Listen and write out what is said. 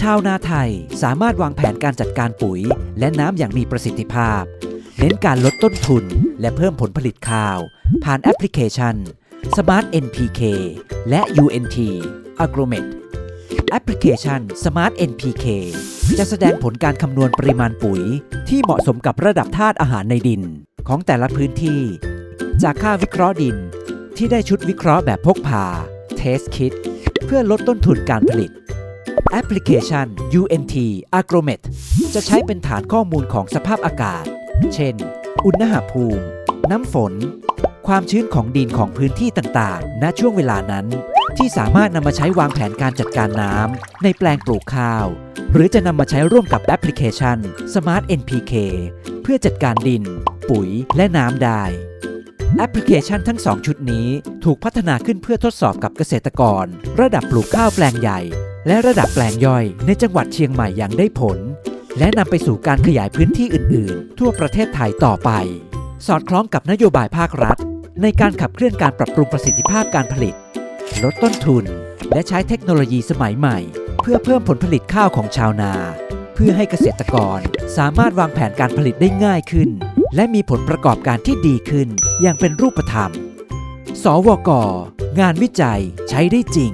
ชาวนาไทยสามารถวางแผนการจัดการปุ๋ย และน้ำอย่างมีประสิทธิภาพ เน้นการลดต้นทุน และเพิ่มผลผลิตข้าว ผ่านแอปพลิเคชัน Smart NPK และ UNT Agromet แอปพลิเคชัน Smart NPK จะแสดงผลการคำนวณปริมาณปุ๋ย ที่เหมาะสมกับระดับธาตุอาหารในดิน ของแต่ละพื้นที่ จากค่าวิเคราะห์ดิน ที่ได้ชุดวิเคราะห์แบบพกพา Test Kit เพื่อลดต้นทุนการผลิต แอปพลิเคชัน UNT Agromet จะใช้เป็นฐานข้อมูลของสภาพอากาศ เช่น อุณหภูมิ น้ำฝน ความชื้นของดินของพื้นที่ต่างๆ ณ ช่วงเวลานั้น ที่สามารถนำมาใช้วางแผนการจัดการน้ำในแปลงปลูกข้าว หรือจะนำมาใช้ร่วมกับแอปพลิเคชัน Smart NPK เพื่อจัดการดิน ปุ๋ยและน้ำได้ แอปพลิเคชันทั้ง 2 ชุดนี้ ถูกพัฒนาขึ้นเพื่อทดสอบกับเกษตรกร ระดับปลูกข้าวแปลงใหญ่ และระดับแปลงย่อย ในจังหวัดเชียงใหม่อย่างได้ผล และนำไปสู่การขยายพื้นที่อื่น ๆ ทั่วประเทศไทยต่อไป สอดคล้องกับนโยบายภาครัฐ ในการขับเคลื่อนการปรับปรุงประสิทธิภาพการผลิต ลดต้นทุน และใช้เทคโนโลยีสมัยใหม่ เพื่อเพิ่มผลผลิตข้าวของชาวนา เพื่อให้เกษตรกรสามารถวางแผนการผลิตได้ง่ายขึ้น และมีผลประกอบการที่ดีขึ้นอย่างเป็นรูปธรรม สวก งานวิจัยใช้ได้จริง